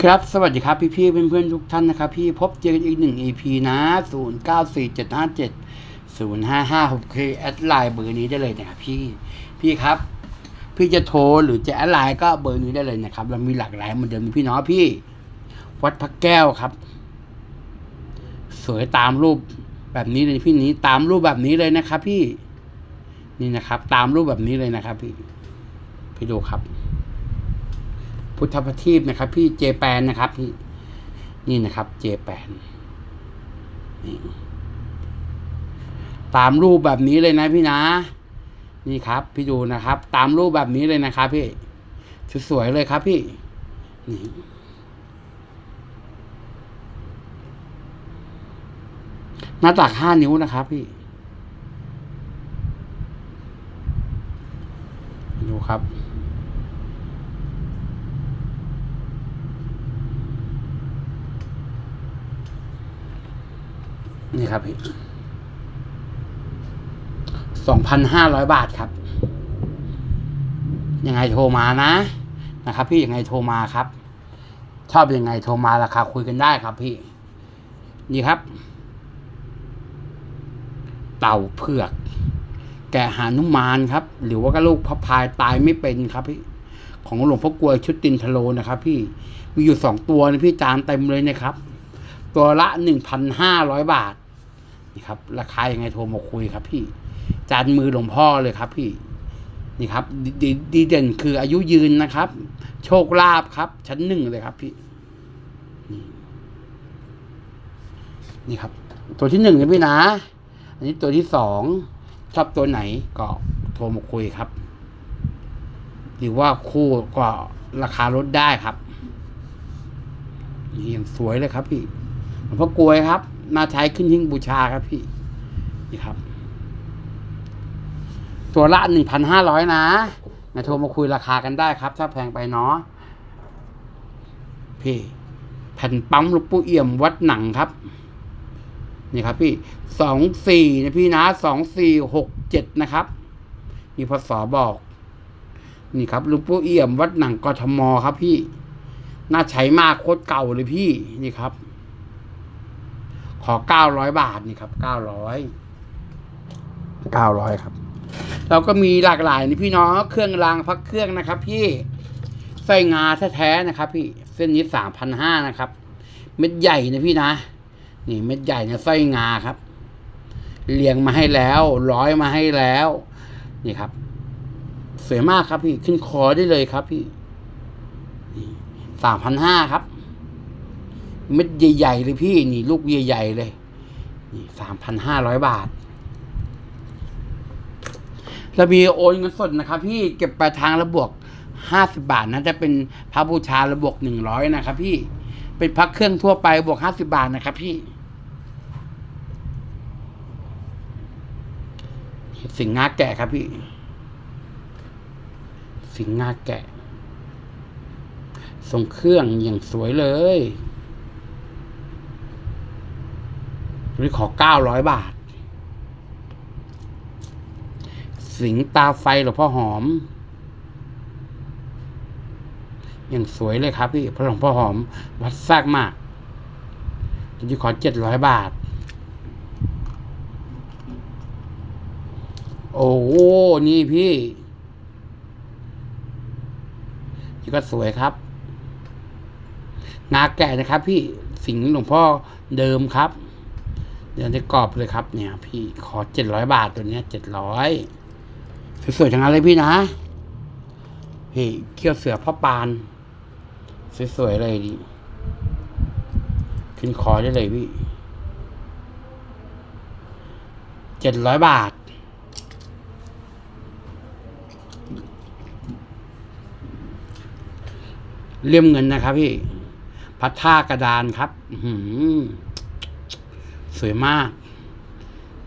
ครับ สวัสดีครับพี่พี่ๆเพื่อนทุกท่านนะครับ พี่พบเจอกันอีกหนึ่ง EP นะศูนย์เก้าสี่เจ็ดห้าเจ็ดศูนย์ห้าห้าหกคแอดไลน์เบอร์นี้ได้เลยนะครับพี่พี่ครับ พี่จะโทรหรือจะแอดไลน์ก็เบอร์นี้ได้เลยนะครับ เรามีหลากหลายเหมือนเดิมพี่น้องพี่ วัดพระแก้วครับ สวยตามรูปแบบนี้เลยพี่นี้ตามรูปแบบนี้เลยนะครับ พี่ นี่นะครับ ตามรูปแบบนี้เลยนะครับ พี่พี่ดูครับ พุทธประทีปนะครับ พี่เจแปนนะครับพี่นี่นะครับเจแปนนี่ตามรูปแบบนี้เลยนะพี่นะ นี่ครับ พี่ดูนะครับ ตามรูปแบบนี้เลยนะครับ พี่สวยๆเลยครับพี่นี่หน้าตักห้านิ้วนะครับพี่ ดูครับ นี่ครับพี่สองพันห้าร้อยบาทครับ ยังไงโทรมานะ นะครับ พี่ยังไงโทรมาครับ ชอบยังไงโทรมาราคาคุยกันได้ครับ พี่ นี่ครับ เต่าเผือก แกะหานุมานครับ หรือว่าก็ลูกพระพายตายไม่เป็นครับพี่ของหลวงพ่อกลวยชุดตินทโลนะครับ พี่มีอยู่สองตัวนะพี่จานเต็มเลยนะครับ ตัวละหนึ่งพันห้าร้อยบาท นี่ครับ ราคายังไงโทรมาคุยครับ พี่ จานมือหลวงพ่อเลยครับ พี่ นี่ครับดดีดีเด่นคืออายุยืนนะครับ โชคลาภครับ ชั้นหนึ่งเลยครับ พี่ นี่ครับ ตัวที่หนึ่งนะพี่นะ อันนี้ตัวที่สองชอบตัวไหนก็โทรมาคุยครับ หรือว่าคู่ก็ราคาลดได้ครับนี่ยังสวยเลยครับพี่หลวงพ่อกลวยครับ มาใช้ขึ้นหิ้งบูชาครับพี่ นี่ครับ ตัวละหนึ่งพันห้าร้อยนะนะโทรมาคุยราคากันได้ครับ ถ้าแพงไปเนาะพี่ แผ่นปั๊มลูกปูเอี่ยมวัดหนังครับ นี่ครับ พี่สองสี่นะพี่นะสองสี่หกเจ็ดนะครับมีพศบอก นี่ครับลูกปูเอี่ยมวัดหนังกทมครับพี่ น่าใช้มากโคตรเก่าเลยพี่นี่ครับ ขอเก้าร้อยบาทนี่ครับเก้าร้อยเก้าร้อยครับ เราก็มีหลากหลายนี่พี่น้องเครื่องรางพักเครื่องนะครับ พี่ไส้งาแท้ๆนะครับ พี่เส้นนี้สามพันห้านะครับ เม็ดใหญ่นะพี่นะ นี่เม็ดใหญ่เนี่ยไส้งาครับเรียงมาให้แล้วร้อยมาให้แล้ว นี่ครับ สวยมากครับพี่ขึ้นคอได้เลยครับพี่สามพันห้าครับ เม็ดใหญ่ๆเลยพี่นี่ลูกใหญ่ๆเลยนี่สามพันห้าร้อยบาทระเบียโอนเงินสดนะครับ พี่เก็บปลายทางระบวกห้าสิบาทนะจะเป็นพระบูชาระบวกหนึ่งร้อยนะครับ พี่เป็นพักเครื่องทั่วไปบวกห้าสิบาทนะครับ พี่สิงห์งาแกะครับพี่ สิงห์งาแกะทรงเครื่องอย่างสวยเลย นี่ขอเก้าร้อยบาท สิงตาไฟหลวงพ่อหอม อย่างสวยเลยครับพี่พระหลวงพ่อหอม วัดซากมากจะขอเจ็ดร้อยบาท โอ้โหนี่พี่นี่ก็สวยครับนาแกะนะครับ พี่สิงห์หลวงพ่อเดิมครับ เดี๋ยวจะกรอบเลยครับเนี่ย พี่ขอเจ็ดร้อยบาทตัวเนี้ยเจ็ดร้อยสวยๆทั้งนั้นเลยพี่นะพี่เขี้ยวเสือพ่อปานสวยๆเลยดิขึ้นคอได้เลยพี่เจ็ดร้อยบาท เลี่ยมเงินนะครับพี่พัดท่ากระดานครับ อื้อหือ วยมาก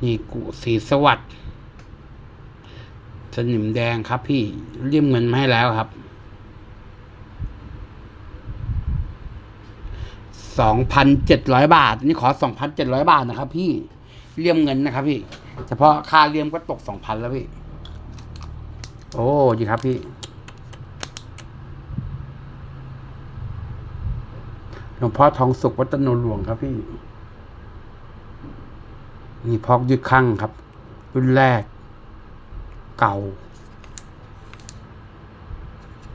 นี่กุสีสวัสดิ์สนิมแดงครับพี่เลี่ยมเงินมาให้แล้วครับสองพันเจ็ดร้อยบาท นี่ขอสองพันเจ็ดร้อยบาทนะครับ พี่เลี่ยมเงินนะครับ พี่ เฉพาะค่าเลี่ยมก็ตกสองพันแล้วพี่ โอ้ดีครับพี่หลวงพ่อทองสุขวัดตโนหลวงครับพี่ นี่พอกยึดข้างครับ รุ่นแรก เก่า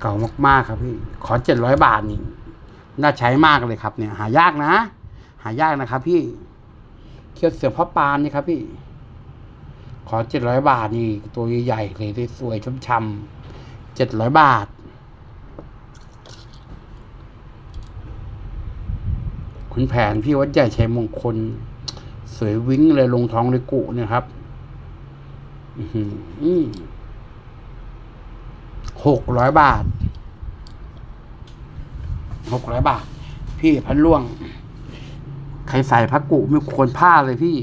เก่ามากๆครับพี่ ขอเจ็ดร้อยบาทนี่น่าใช้มากเลยครับ เนี่ย หายากนะ หายากนะครับ พี่เคี่ยวเสือพ่อปานนี่ครับ พี่ ขอเจ็ดร้อยบาทนี่ ตัวใหญ่ๆเลยสวยๆช่ำๆเจ็ดร้อยบาท คุณแผนพี่วัดใหญ่ชัยมงคล สวยวิ้งเลยลงท้องเลยกุเนี่ยครับหกร้อยบาทหกร้อยบาท พี่พันล่วง ใครใส่พระกุไม่ควรพลาเลยพี่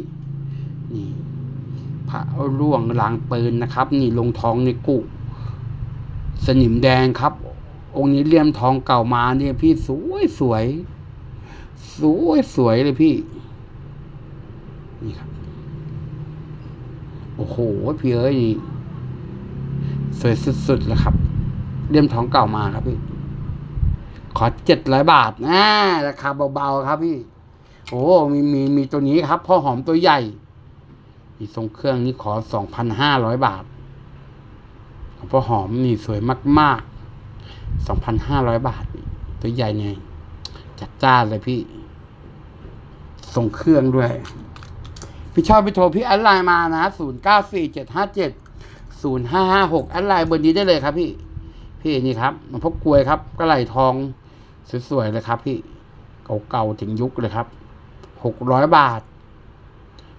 นี่พระล่วงหลังปืนนะครับ นี่ลงท้องในกุสนิมแดงครับ องค์นี้เลี่ยมทองเก่ามาเนี่ยพี่สวยสวย สวยสวยเลยพี่ นี่ครับ โอ้โหพี่เอ้ยนี่สวยสุดๆเลยครับเลี่ยมทองเก่ามาครับพี่ ขอเจ็ดร้อยบาทนะราคาเบาๆครับพี่ โอ้มีมีมีตัวนี้ครับพ่อหอมตัวใหญ่นี่ทรงเครื่องนี้ขอสองพันห้าร้อยบาทพ่อหอมนี่สวยมากๆสองพันห้าร้อยบาท ตัวใหญ่เนี่ยจัดจ้านเลยพี่ ส่งเครื่องด้วย พี่ชอบไปโทรพี่แอดไลน์มานะศูนย์เก้าสี่เจ็ดห้าเจ็ดศูนย์ห้าห้าหกแอดไลน์เบอร์นี้ได้เลยครับพี่ พี่นี่ครับมันพบกลวยครับกระไหลทองสวยๆเลยครับพี่เก่าๆถึงยุคเลยครับหกร้อยบาท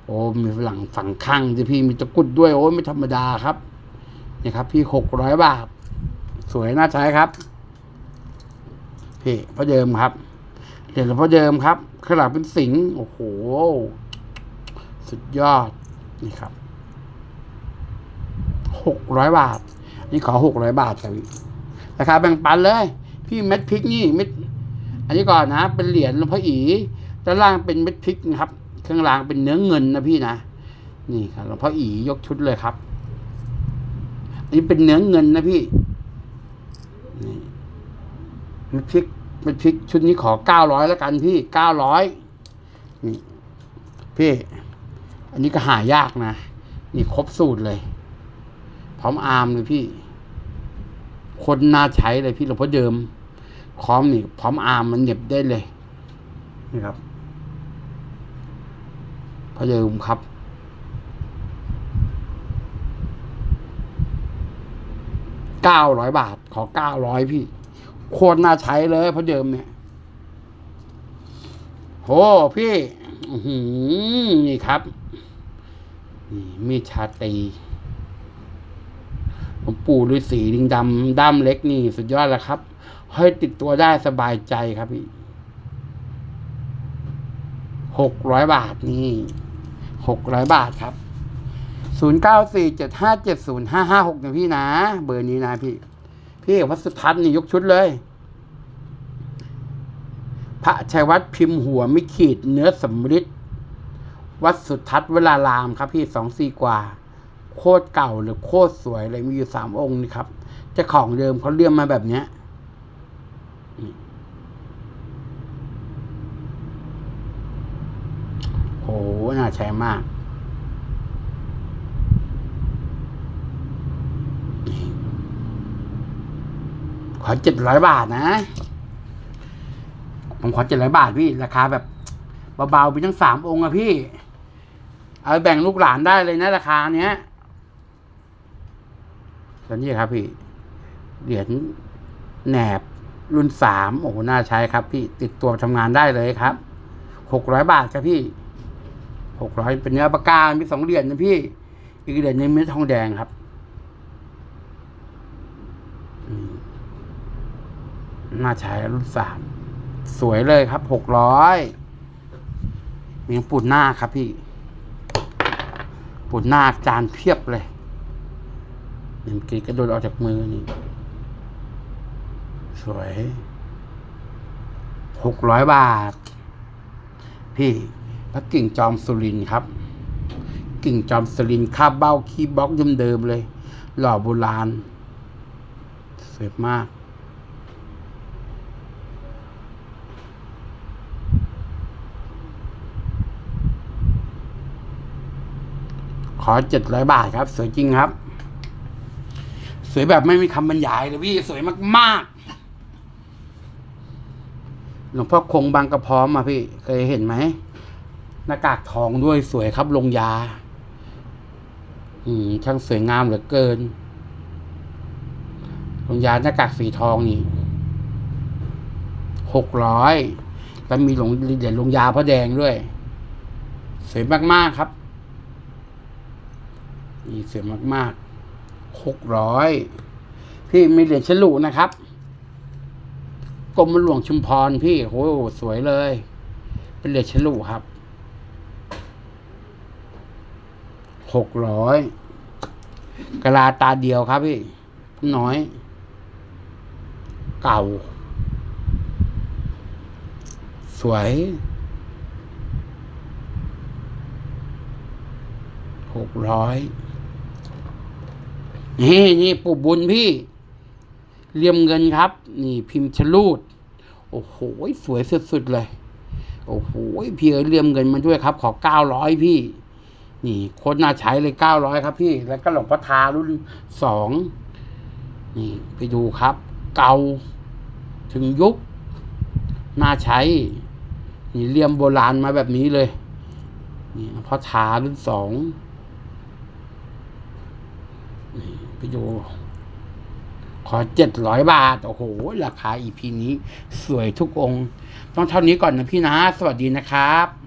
โอ้มีหลังฝั่งข้างที่พี่มีตะกุดด้วยโอ้ไม่ธรรมดาครับนี่ครับ พี่หกร้อยบาท สวยน่าใช้ครับ พี่พ่อเดิมครับเหรียญหลวงพ่อเดิมครับขนาดเป็นสิงห์โอ้โห สุดยอดนี่ครับหกร้อยบาท นี่ขอหกร้อยบาทครับราคาแบ่งปันเลย พี่เม็ดพริกนี่เม็ดอันนี้ก่อนนะ เป็นเหรียญหลวงพ่ออีด้านล่างเป็นเม็ดพริกนะครับข้างล่างเป็นเนื้อเงินนะพี่นะนี่ครับหลวงพ่ออียกชุดเลยครับ อันนี้เป็นเนื้อเงินนะพี่นี่เม็ดพริกเม็ดพริกชุดนี้ขอเก้าร้อยแล้วกันพี่เก้าร้อยนี่พี่ อันนี้ก็หายากนะ นี่ครบสูตรเลย พร้อมอาร์มเลยพี่ คนน่าใช้เลยพี่หลวงพ่อเดิมพร้อมนี่พร้อมอาร์มมันเหน็บได้เลย นี่ครับพ่อเดิมครับเก้าร้อยบาท ขอเก้าร้อยพี่โคตรน่าใช้เลยพ่อเดิมเนี่ยโหพี่นี่ครับ นี่มีดชาตรีผมปู่ฤาษีดิงดำด้ามเล็กนี่ สุดยอดแล้วครับห้อยติดตัวได้สบายใจครับพี่หกร้อยบาทนี่หกร้อยบาทครับศูนย์เก้าสี่เจ็ดห้าเจ็ดศูนย์ห้าห้าหกนะพี่นะ เบอร์นี้นะพี่ พี่วัดสุทัศน์นี่ยกชุดเลย พระชัยวัดพิมพ์หัวไม่ขีดเนื้อสำริด วัดสุทัศน์เวลารามครับพี่สองสี่กว่า โคตรเก่าหรือโคตรสวยเลยมีอยู่สามองค์นี่ครับเจ้าของเดิมเขาเลี่ยมมาแบบเนี้ยโหน่าใช้มากขอเจ็ดร้อยบาทนะ ผมขอเจ็ดร้อยบาทพี่ ราคาแบบเบาๆไปทั้งสามองค์อะพี่ เอาแบ่งลูกหลานได้เลยนะราคาเนี้ยแล้วนี่ครับพี่ เหรียญแหนบรุ่นสามโอ้โหน่าใช้ครับ พี่ติดตัวทำงานได้เลยครับหกร้อยบาทครับพี่หกร้อยเป็นเนื้อปากกามีสองเหรียญนะพี่ อีกเหรียญหนึงเป็นทองแดงครับน่าใช้รุ่นสามสวยเลยครับหกร้อยมีปุ่นหน้าครับพี่ ปุ่นหน้าจานเพียบเลยนึ่งกีกระโดดออกจากมือนี่ สวยหกร้อยบาท พี่พระกิ่งจอมสุรินครับ กิ่งจอมสุรินทร์คาบเบ้าคีย์บล็อกเดิมๆเลย หล่อโบราณสวยมาก อเจ็ดร้อยบาทครับ สวยจริงครับ สวยแบบไม่มีคำบรรยายเลยพี่สวยมากๆ หลวงพ่อคงบางกระพร้อมมาพี่ เคยเห็นไหมหน้ากากทองด้วยสวยครับลงยา อืมช่างสวยงามเหลือเกินลงยาหน้ากากสีทองนี่หกร้อยแล้วมีหลงเหรียญลงยาพระแดงด้วย สวยมาก ๆ ครับ นี่สวยมากๆหกร้อยพี่มีเหรียญฉลุนะครับกรมหลวงชุมพรพี่โหสวยเลย เป็นเหรียญฉลุครับหกร้อยกะลาตาเดียวครับพี่ น้อย เก่า สวยหกร้อย นี่นี่ปู่บุญพี่เลี่ยมเงินครับ นี่พิมพ์ชลูด โอ้โห สวยสุดๆเลย โอ้โหพี่เอ๋ยเลี่ยมเงินมาด้วยครับ ขอเก้าร้อยพี่ นี่โคตรน่าใช้เลยเก้าร้อยครับพี่ แล้วก็หลวงพ่อทารุ่นสองนี่ไปดูครับ เก่าถึงยุค น่าใช้ นี่เลี่ยมโบราณมาแบบนี้เลย นี่พ่อทารุ่นสองนี่ ไปดู ขอเจ็ดร้อยบาท โอ้โห ราคาอีพีนี้ สวยทุกองค์ ต้องเท่านี้ก่อนนะพี่นะ สวัสดีนะครับ